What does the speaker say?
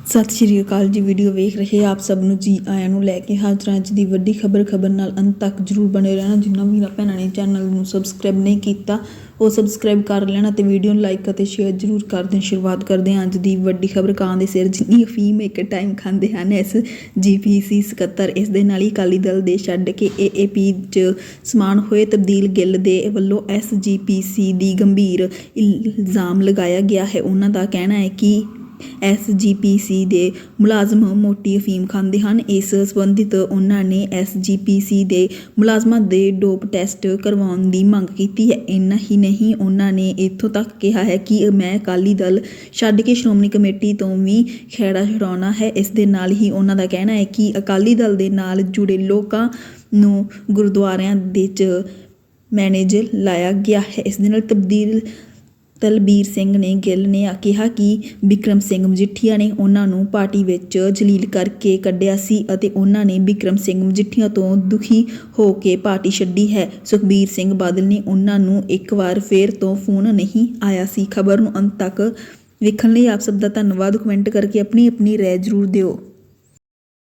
ਸਤਿ ਸ਼੍ਰੀ ਅਕਾਲ ਜੀ ਵੀਡੀਓ ਵੇਖ ਰਹੇ ਆਪ ਸਭ ਨੂੰ ਜੀ ਆਇਆਂ ਨੂੰ ਲੈ ਕੇ ਹਾਜ਼ਰ ਹਾਂ ਅੱਜ ਦੀ ਵੱਡੀ ਖਬਰ ਖਬਰ ਨਾਲ ਅੰਤ ਤੱਕ ਜਰੂਰ ਬਣੇ ਰਹਿਣਾ। ਜਿਨ੍ਹਾਂ ਵੀਰਾਂ ਭੈਣਾਂ ਨੇ ਚੈਨਲ ਨੂੰ ਸਬਸਕ੍ਰਾਈਬ ਨਹੀਂ ਕੀਤਾ, ਉਹ ਸਬਸਕ੍ਰਾਈਬ ਕਰ ਲੈਣਾ ਤੇ ਵੀਡੀਓ ਨੂੰ ਲਾਈਕ ਅਤੇ ਸ਼ੇਅਰ ਜਰੂਰ ਕਰ ਦੇਣ। ਸ਼ੁਰੂਆਤ ਕਰਦੇ ਹਾਂ ਅੱਜ ਦੀ ਵੱਡੀ ਖਬਰ ਕਾਂ ਦੇ ਸਿਰ। ਜਿੰਨੀ ਅਫੀਮ ਇੱਕ ਟਾਈਮ ਖਾਂਦੇ ਹਨ, ਇਸ ਜੀਪੀਸੀ ਸਕੱਤਰ, ਇਸ ਦੇ ਨਾਲ ਹੀ ਅਕਾਲੀ ਦਲ ਦੇ ਛੱਡ ਕੇ ਏਏਪੀ ਚ ਸਮਾਨ ਹੋਏ ਤਬਦੀਲ ਗਿੱਲ ਦੇ ਵੱਲੋਂ ਐਸਜੀਪੀਸੀ ਦੀ ਗੰਭੀਰ ਇਲਜ਼ਾਮ ਲਗਾਇਆ ਗਿਆ ਹੈ। ਉਹਨਾਂ ਦਾ ਕਹਿਣਾ ਹੈ ਕਿ ਐਸਜੀਪੀਸੀ ਦੇ ਮੁਲਾਜ਼ਮ ਮੋਟੀ ਅਫੀਮ ਖਾਂਦੇ ਹਨ। ਇਸ ਸੰਬੰਧਿਤ ਉਹਨਾਂ ਨੇ ਐਸਜੀਪੀਸੀ ਦੇ ਮੁਲਾਜ਼ਮਾਂ ਦੇ ਡੋਪ ਟੈਸਟ ਕਰਵਾਉਣ ਦੀ ਮੰਗ ਕੀਤੀ ਹੈ। ਇੰਨਾ ਹੀ ਨਹੀਂ, ਉਹਨਾਂ ਨੇ ਇੱਥੋਂ ਤੱਕ ਕਿਹਾ ਹੈ ਕਿ ਮੈਂ ਅਕਾਲੀ ਦਲ ਛੱਡ ਕੇ ਸ਼੍ਰੋਮਣੀ ਕਮੇਟੀ ਤੋਂ ਵੀ ਖਹਿੜਾ ਛਡਾਉਣਾ ਹੈ। ਇਸ ਦੇ ਨਾਲ ਹੀ ਉਹਨਾਂ ਦਾ ਕਹਿਣਾ ਹੈ ਕਿ ਅਕਾਲੀ ਦਲ ਦੇ ਨਾਲ ਜੁੜੇ ਲੋਕਾਂ ਨੂੰ ਗੁਰਦੁਆਰਿਆਂ ਦੇ ਚ ਮੈਨੇਜਰ ਲਾਇਆ ਗਿਆ ਹੈ। ਇਸ ਦੇ ਨਾਲ ਤਬਦੀਲ ਤਲਬੀਰ ਸਿੰਘ ਨੇ ਗਿੱਲ ਨੇ ਕਿਹਾ ਕਿ ਬਿਕਰਮ ਸਿੰਘ ਮਜੀਠੀਆ ਨੇ ਉਹਨਾਂ ਨੂੰ ਪਾਰਟੀ ਵਿੱਚ ਜਲੀਲ ਕਰਕੇ ਕੱਢਿਆ ਸੀ ਅਤੇ ਉਹਨਾਂ ਨੇ ਬਿਕਰਮ ਸਿੰਘ ਮਜੀਠੀਆ ਤੋਂ ਦੁਖੀ ਹੋ ਕੇ ਪਾਰਟੀ ਛੱਡੀ ਹੈ। ਸੁਖਬੀਰ ਸਿੰਘ ਬਾਦਲ ਨੇ ਉਹਨਾਂ ਨੂੰ ਇੱਕ ਵਾਰ ਫੇਰ ਤੋਂ ਫੋਨ ਨਹੀਂ ਆਇਆ ਸੀ। ਖਬਰ ਨੂੰ ਅੰਤ ਤੱਕ ਵੇਖਣ ਲਈ ਆਪ ਸਭ ਦਾ ਧੰਨਵਾਦ। ਕਮੈਂਟ ਕਰਕੇ ਆਪਣੀ ਆਪਣੀ ਰਾਏ ਜ਼ਰੂਰ ਦਿਓ।